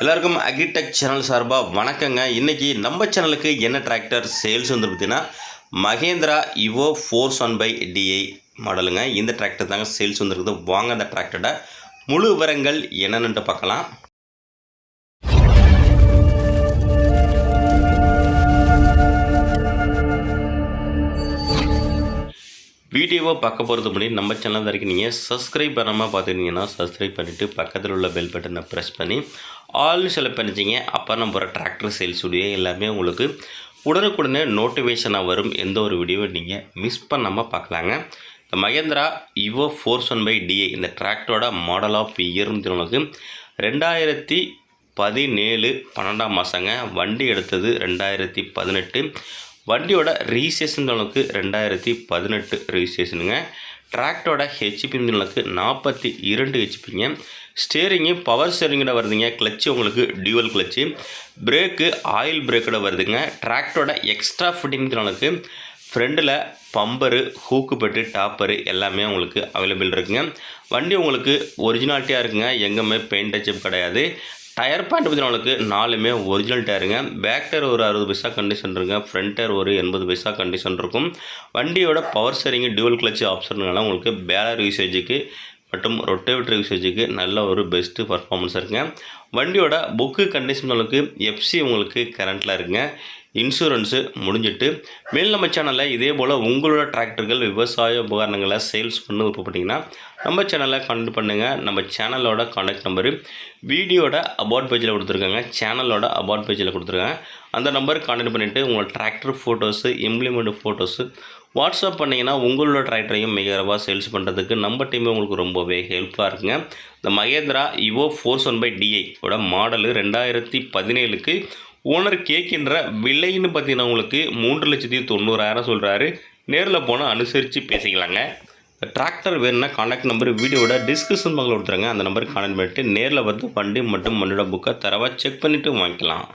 எல்லாருக்கும் agritech channel சார்பாக வணக்கங்க. இன்றைக்கி நம்ம சேனலுக்கு என்ன டிராக்டர் சேல்ஸ் வந்து பார்த்தீங்கன்னா Mahindra Yuvo four one five DI மாடலுங்க இந்த டிராக்டர் தாங்க சேல்ஸ் வந்துருக்குது வாங்க அந்த டிராக்டரோட முழு விவரங்கள் என்னென்னு பார்க்கலாம். வீடியோவை பார்க்க போகிறது முன்னாடி நம்ம சேனல் வரைக்கும் நீங்கள் சப்ஸ்கிரைப் பண்ணாமல் பார்த்துக்கிட்டிங்கன்னா சப்ஸ்கிரைப் பண்ணிவிட்டு பக்கத்தில் உள்ள பெல் பட்டனை ப்ரெஸ் பண்ணி ஆல்னு செலக்ட் பண்ணிச்சிங்க அப்போ நம்ம போகிற டிராக்டர் சேல்ஸ் வீடியோ எல்லாமே உங்களுக்கு உடனுக்குடனே நோட்டிஃபிகேஷனாக வரும். எந்த ஒரு வீடியோவை நீங்கள் மிஸ் பண்ணாமல் பார்க்கலாங்க இந்த Mahindra Yuvo four one five DI இந்த டிராக்டரோட மாடல் ஆஃப் இயர்னு உங்களுக்கு ரெண்டாயிரத்தி பதினேழு பன்னெண்டாம் மாதங்க வண்டி எடுத்தது ரெண்டாயிரத்தி பதினெட்டு. வண்டியோட ரிஜிஸ்ட்ரேஷன் அளவுக்கு ரெண்டாயிரத்தி பதினெட்டு ரிஜிஸ்ட்ரேஷனுங்க டிராக்டோட ஹெச்பி உங்களுக்கு நாற்பத்தி இரண்டு ஹெச்பிங்க ஸ்டேரிங்கு பவர் ஸ்டேரிங்கோட வருதுங்க. கிளச்சு உங்களுக்கு டியூவல் கிளச்சு பிரேக்கு ஆயில் பிரேக்கோட வருதுங்க. டிராக்டரோட எக்ஸ்ட்ரா ஃபிட்டிங் அளவுக்கு ஃப்ரண்டில் பம்பரு ஹூக்கு பெட்டு டாப்பரு எல்லாமே உங்களுக்கு அவைலபிள் இருக்குங்க. வண்டி உங்களுக்கு ஒரிஜினாலிட்டியாக இருக்குங்க. எங்கேயுமே பெயிண்ட் டச்சப் கிடையாது. டயர் பாயிண்ட் பற்றி உங்களுக்கு நாலுமே ஒரிஜினல் டயருங்க பேக் டயர் ஒரு அறுபது பைசா கண்டிஷன் இருங்க ஃப்ரண்ட் டயர் ஒரு எண்பது பைசா கண்டிஷன் இருக்கும். வண்டியோட பவர் சரிங்க டியூவல் கிளச் ஆப்ஷன்னால உங்களுக்கு பேலர் யூசேஜுக்கு மற்றும் ரொட்டேவேட்டர் யூசேஜுக்கு நல்ல ஒரு பெஸ்ட்டு பர்ஃபார்மன்ஸ் இருக்குங்க. வண்டியோட புக்கு கண்டிஷன் உங்களுக்கு எஃப்சி உங்களுக்கு கரண்ட்டில் இருக்குங்க. இன்சூரன்ஸு முடிஞ்சிட்டு. மேல் நம்ம சேனலில் இதே போல் உங்களோட டிராக்டர்கள் விவசாய உபகரணங்களை சேல்ஸ் பண்ண விருப்பப்பட்டிங்கன்னா நம்ம சேனலை கான்டெக்ட் பண்ணுங்கள் நம்ம சேனலோட கான்டாக்ட் நம்பரு வீடியோட அபவுட் பேஜில் கொடுத்துருக்காங்க. சேனலோட அபவுட் பேஜில் கொடுத்துருக்காங்க அந்த நம்பர் கான்டாக்ட் பண்ணிவிட்டு உங்களோட tractor photos implement photos WhatsApp பண்ணிங்கன்னா உங்களோட டிராக்டரையும் மிகரவாக சேல்ஸ் பண்ணுறதுக்கு நம்ம டீமே உங்களுக்கு ரொம்பவே ஹெல்ப்ஃபுல்லாக இருக்குங்க. இந்த Mahindra Yuvo four one five DI ஓட மாடலு ரெண்டாயிரத்தி பதினேழுக்கு ஓனர் கேட்கின்ற விலைன்னு பார்த்தீங்கன்னா உங்களுக்கு மூன்று லட்சத்தி தொண்ணூறாயிரம் சொல்கிறாரு நேரில் போனால் அனுசரித்து பேசிக்கலாங்க. டிராக்டர் வேணும்னா கான்டாக்ட் நம்பர் வீடியோட டிஸ்கிரிப்ஷன் பாக்ஸில் கொடுத்துருங்க. அந்த நம்பருக்கு கான்டாக்ட் பண்ணிட்டு நேரில் வந்து வண்டி மற்றும் மண்ணோட புக்கை தரவாக செக் பண்ணிவிட்டு வாங்கிக்கலாம்.